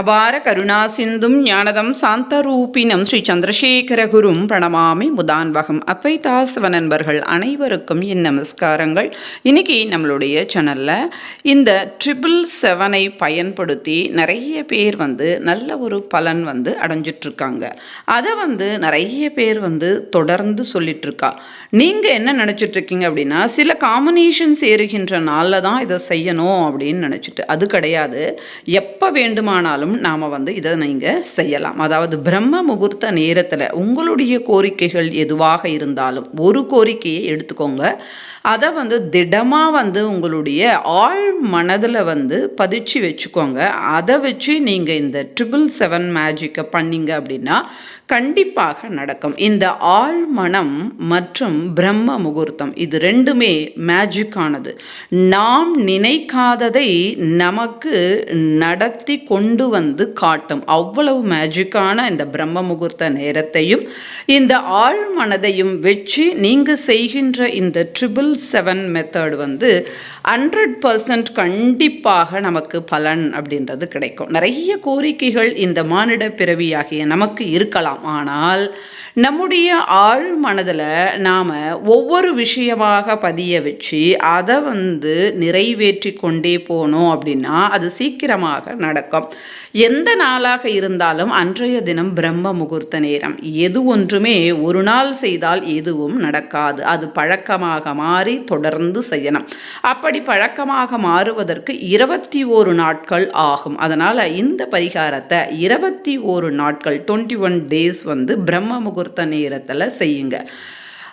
அபார கருணாசிந்தும் ஞானதம் சாந்தரூபினம் ஸ்ரீ சந்திரசேகரகுரும் பிரணமாமி முதான்வகம். அத்வைதாசவ நண்பர்கள் அனைவருக்கும் என் நமஸ்காரங்கள் இன்னைக்கு நம்மளுடைய சேனலில் இந்த ட்ரிபிள் செவனை பயன்படுத்தி நிறைய பேர் வந்து நல்ல ஒரு பலன் வந்து அடைஞ்சிட்ருக்காங்க. அதை வந்து நிறைய பேர் வந்து தொடர்ந்து சொல்லிகிட்ருக்கா நீங்கள் என்ன நினச்சிட்ருக்கீங்க அப்படின்னா சில காம்பினேஷன் சேருகின்ற நாளில் தான் இதை செய்யணும் அப்படின்னு நினச்சிட்டு. அது கிடையாது. எப்போ வேண்டுமானாலும் நாம் வந்து இதை நீங்கள் செய்யலாம். அதாவது பிரம்ம முகூர்த்த நேரத்தில் உங்களுடைய கோரிக்கைகள் எதுவாக இருந்தாலும் ஒரு கோரிக்கையை எடுத்துக்கோங்க. அதை வந்து திடமாக வந்து உங்களுடைய ஆழ் மனதில் வந்து பதிச்சு வச்சுக்கோங்க. அதை வச்சு நீங்கள் இந்த ட்ரிபிள் செவன் மேஜிக்கை பண்ணீங்க அப்படின்னா கண்டிப்பாக நடக்கும். இந்த ஆழ்மனம் மற்றும் பிரம்ம முகூர்த்தம் இது ரெண்டுமே மேஜிக்கானது நாம் நினைக்காததை நமக்கு நடத்தி கொண்டு வந்து காட்டும். அவ்வளவு மேஜிக்கான இந்த பிரம்ம முகூர்த்த நேரத்தையும் இந்த ஆழ்மனதையும் வச்சு நீங்கள் செய்கின்ற இந்த ட்ரிபிள் செவன் மெத்தட் வந்து ஹண்ட்ரட் பர்சன்ட் கண்டிப்பாக நமக்கு பலன் அப்படின்றது கிடைக்கும். நிறைய கோரிக்கைகள் இந்த மானிட பிறவியாகிய நமக்கு இருக்கலாம். ஆனால் நம்முடைய ஆழ் மனதில் நாம் ஒவ்வொரு விஷயமாக பதிய வச்சு அதை வந்து நிறைவேற்றி கொண்டே போனோம் அப்படின்னா அது சீக்கிரமாக நடக்கும். எந்த நாளாக இருந்தாலும் அன்றைய தினம் பிரம்ம முகூர்த்த நேரம். எது ஒன்றுமே ஒரு நாள் செய்தால் எதுவும் நடக்காது. அது பழக்கமாக மாறி தொடர்ந்து செய்யணும். அப்படி பழக்கமாக மாறுவதற்கு இருபத்தி ஓரு நாட்கள் ஆகும். அதனால் இந்த பரிகாரத்தை இருபத்தி ஓரு நாட்கள் டுவெண்ட்டி ஒன் டேஸ் வந்து பிரம்ம முகூர்த்த நேரத்தில் செய்யுங்க.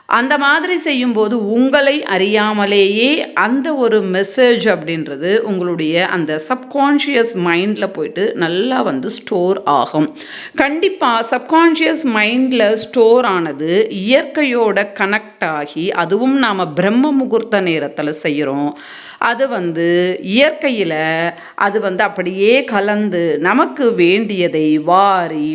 அந்த மாதிரி செய்யும்போது உங்களை அறியாமலேயே அந்த ஒரு மெசேஜ் அப்படின்றது உங்களுடைய அந்த சப்கான்ஷியஸ் மைண்டில் போயிட்டு நல்லா வந்து ஸ்டோர் ஆகும். கண்டிப்பாக சப்கான்ஷியஸ் மைண்டில் ஸ்டோர் ஆனது இயற்கையோட கனெக்ட் ஆகி அதுவும் நாம் பிரம்ம முகூர்த்த நேரத்தில் செய்கிறோம் அது வந்து இயற்கையில் அது வந்து அப்படியே கலந்து நமக்கு வேண்டியதை வாரி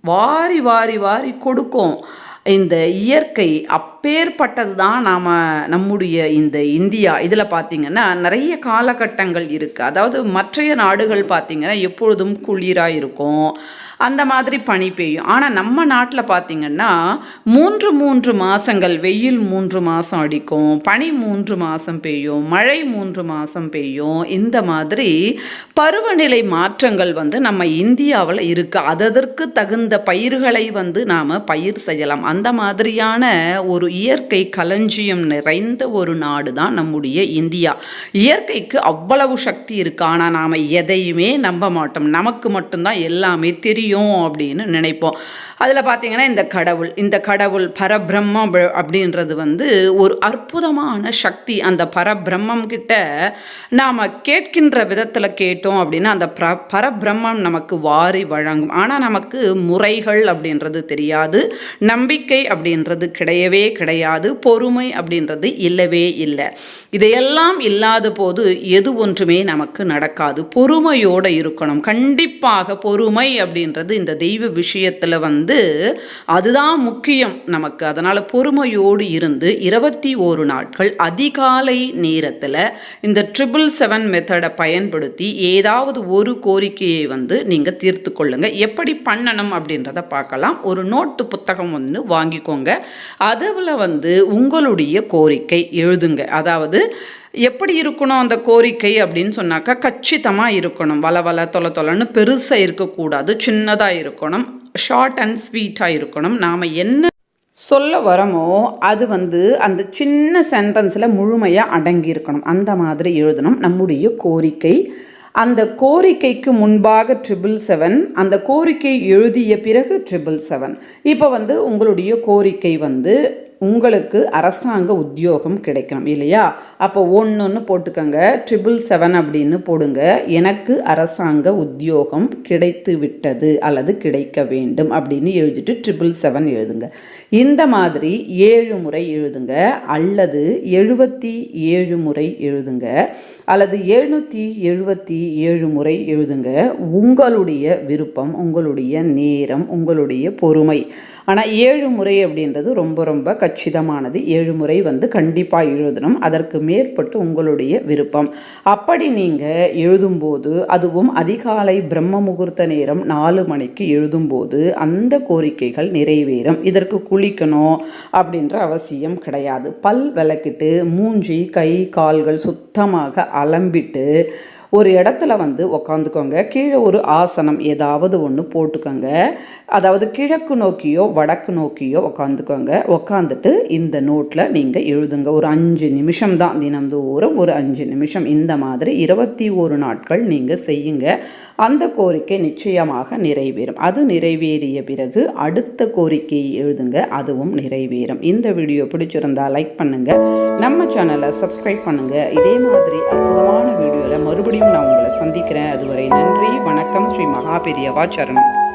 வாரி வாரி வாரி கொடுக்கும். இந்த இயற்கை அப் அப்பேற்பட்டது தான் நாம் நம்முடைய இந்த இந்தியா. இதில் பார்த்திங்கன்னா நிறைய காலகட்டங்கள் இருக்குது அதாவது மற்றைய நாடுகள் பார்த்திங்கன்னா எப்பொழுதும் குளிராக இருக்கும். அந்த மாதிரி பனி பெய்யும். ஆனால் நம்ம நாட்டில் பார்த்திங்கன்னா மூன்று மூன்று மாதங்கள் வெயில் மூன்று மாதம் அடிக்கும் பனி மூன்று மாதம் பெய்யும் மழை மூன்று மாதம் பெய்யும். இந்த மாதிரி பருவநிலை மாற்றங்கள் வந்து நம்ம இந்தியாவில் இருக்குது அதற்கு தகுந்த பயிர்களை வந்து நாம் பயிர் செய்யலாம். அந்த மாதிரியான ஒரு இயற்கை களஞ்சியம் நிறைந்த ஒரு நாடு தான் நம்முடைய இந்தியா. இயற்கைக்கு அவ்வளவு சக்தி இருக்கு. ஆனால் நாம் எதையுமே நம்ப மாட்டோம். நமக்கு மட்டும்தான் எல்லாமே தெரியும் அப்படின்னு நினைப்போம். அதில் பார்த்தீங்கன்னா இந்த கடவுள் இந்த கடவுள் பரபிரம்மம் அப்படின்றது வந்து ஒரு அற்புதமான சக்தி. அந்த பரபிரம்மம் கிட்ட நாம் கேட்கின்ற விதத்தில் கேட்டோம் அப்படின்னா அந்த பிர பரபிரம்மம் நமக்கு வாரி வழங்கும். ஆனால் நமக்கு முறைகள் அப்படின்றது தெரியாது. நம்பிக்கை அப்படின்றது கிடையவே கிடையாது பொறுமை அப்படின்றது இல்லவே இல்லை. இதையெல்லாம் இல்லாத போது எது ஒன்றுமே நமக்கு நடக்காது. பொறுமையோடு இருக்கணும். கண்டிப்பாக பொறுமை அப்படின்றது இந்த தெய்வ விஷயத்தில் வந்து அதுதான் முக்கியம் நமக்கு. அதனால் பொறுமையோடு இருந்து இருபத்தி ஓரு நாட்கள் அதிகாலை நேரத்தில் இந்த ட்ரிபிள் செவன் மெத்தடை பயன்படுத்தி ஏதாவது ஒரு கோரிக்கையை வந்து நீங்கள் தீர்த்து கொள்ளுங்கள் எப்படி பண்ணணும் அப்படின்றத பார்க்கலாம். ஒரு நோட்டு புத்தகம் ஒன்று வாங்கிக்கோங்க. அதில் வந்து உங்களுடைய கோரிக்கை எழுதுங்க. அதாவது எப்படி இருக்கணும் அந்த கோரிக்கை அப்படின்னு சொன்னாக்கா கச்சிதமாக இருக்கணும். வள வள தொலை தொலைன்னு பெருசாக இருக்கக்கூடாது. சின்னதாக இருக்கணும். ஷார்ட் அண்ட் ஸ்வீட்டாக இருக்கணும். நாம் என்ன சொல்ல வரமோ அது வந்து அந்த சின்ன சென்டென்ஸில் முழுமையாக அடங்கியிருக்கணும். அந்த மாதிரி எழுதணும். நம்முடைய கோரிக்கை. அந்த கோரிக்கைக்கு முன்பாக ட்ரிபிள் செவன் அந்த கோரிக்கை எழுதிய பிறகு ட்ரிபிள் செவன் இப்போ வந்து உங்களுடைய கோரிக்கை வந்து உங்களுக்கு அரசாங்க உத்தியோகம் கிடைக்கணும் இல்லையா? அப்போ ஒன்று ஒன்று போட்டுக்கோங்க. ட்ரிபிள் செவன் அப்படின்னு போடுங்க. எனக்கு அரசாங்க உத்தியோகம் கிடைத்து விட்டது அல்லது கிடைக்க வேண்டும் அப்படின்னு எழுதிட்டு ட்ரிபிள் செவன் எழுதுங்க. இந்த மாதிரி ஏழு முறை எழுதுங்க. அல்லது எழுபத்தி ஏழு முறை எழுதுங்க. அல்லது எழுநூற்றி எழுபத்தி ஏழு முறை எழுதுங்க. உங்களுடைய விருப்பம் உங்களுடைய நேரம் உங்களுடைய பொறுமை. ஆனால் ஏழு முறை அப்படின்றது ரொம்ப ரொம்ப கச்சிதமானது. ஏழு முறை வந்து கண்டிப்பாக எழுதணும். அதற்கு மேற்பட்டு உங்களுடைய விருப்பம். அப்படி நீங்கள் எழுதும்போது அதுவும் அதிகாலை பிரம்ம முகூர்த்த நேரம் நாலு மணிக்கு எழுதும்போது அந்த கோரிக்கைகள் நிறைவேறும். இதற்கு குளிக்கணும் அப்படின்ற அவசியம் கிடையாது. பல் விளக்கிட்டு மூஞ்சி கை கால்கள் சுத்தமாக அலம்பிட்டு ஒரு இடத்துல வந்து உக்காந்துக்கோங்க. கீழே ஒரு ஆசனம் ஏதாவது ஒன்று போட்டுக்கோங்க. அதாவது கிழக்கு நோக்கியோ வடக்கு நோக்கியோ உக்காந்துக்கோங்க. உக்காந்துட்டு இந்த நோட்டில் நீங்கள் எழுதுங்க. ஒரு அஞ்சு நிமிஷம் தான் தினந்தோறும் ஒரு அஞ்சு நிமிஷம். இந்த மாதிரி இருபத்தி ஒரு நாட்கள் நீங்கள் செய்யுங்க. அந்த கோரிக்கை நிச்சயமாக நிறைவேறும். அது நிறைவேறிய பிறகு அடுத்த கோரிக்கையை எழுதுங்க. அதுவும் நிறைவேறும். இந்த வீடியோ பிடிச்சிருந்தா லைக் பண்ணுங்கள் நம்ம சேனலை சப்ஸ்கிரைப் பண்ணுங்கள் இதே மாதிரி அற்புதமான வீடியோவில் மறுபடியும் மறுபடியும் நான் உங்களை சந்திக்கிறேன். அதுவரை நன்றி வணக்கம். ஸ்ரீ மகாபெரியவா சரணம்.